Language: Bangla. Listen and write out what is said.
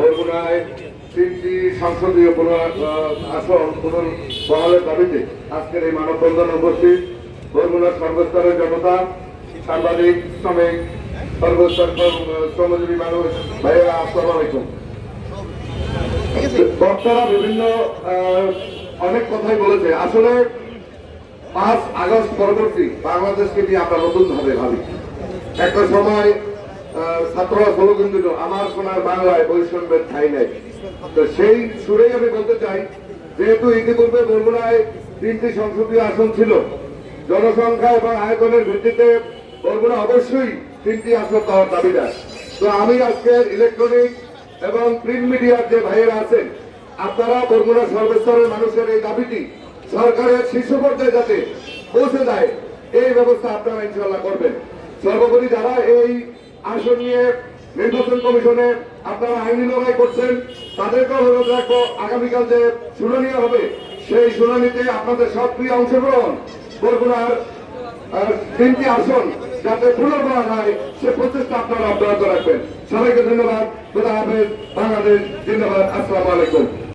বরগুনায় তিনটি সংসদীয় আসন পুনর্বহালের দাবিতে আজকের এই মানববন্ধন উপস্থিত বরগুনার সর্বস্তরের জনতা, সাংবাদিক, শ্রমিক সর্বস্তর শ্রমজীবী মানুষ, ভাইয়েরা, আসসালামু আলাইকুম। বক্তারা বিভিন্ন অনেক কথাই বলেছে। আসলে পাঁচ আগস্ট পরবর্তী বাংলাদেশকে নিয়ে আমরা নতুন ভাবে ভাবি। একটা সময় ছাত্ররা স্লোগান দিল আমার সোনার বাংলায় বৈষম্যের ঠাই নেই। তো সেই সুরেই আমি বলতে চাই, যেহেতু ইতিপূর্বে বরগুনায় তিনটি সংসদীয় আসন ছিল, জনসংখ্যা এবং আয়তনের ভিত্তিতে বরগুনা অবশ্যই তিনটি আসন পাওয়ার দাবিদার। তো আমি আজকে ইলেকট্রনিক এবং প্রিন্ট মিডিয়ার যে ভাইয়েরা আছেন, আপনারা বরগুনা সর্বস্তরের মানুষের এই দাবিটি সরকারের শীর্ষ পর্যায়ে যাতে পৌঁছে যায়, এই ব্যবস্থা আপনারা ইনশাল্লাহ করবেন। সর্বোপরি যারা এই আসন নিয়ে নির্বাচন কমিশনে আপনারা আইনি লড়াই করছেন তাদেরকে অনুরোধ রাখব, আগামীকাল যে শুনানি হবে, সেই শুনানিতে আপনাদের সক্রিয় অংশগ্রহণ বরগুনার তিনটি আসন যাতে পুনর্বার হয় সে প্রচেষ্টা আপনারা অব্যাহত রাখবেন। সবাইকে ধন্যবাদ, খোদা হাফেজ, বাংলাদেশ, জিন্দাবাদ, আসসালামু আলাইকুম।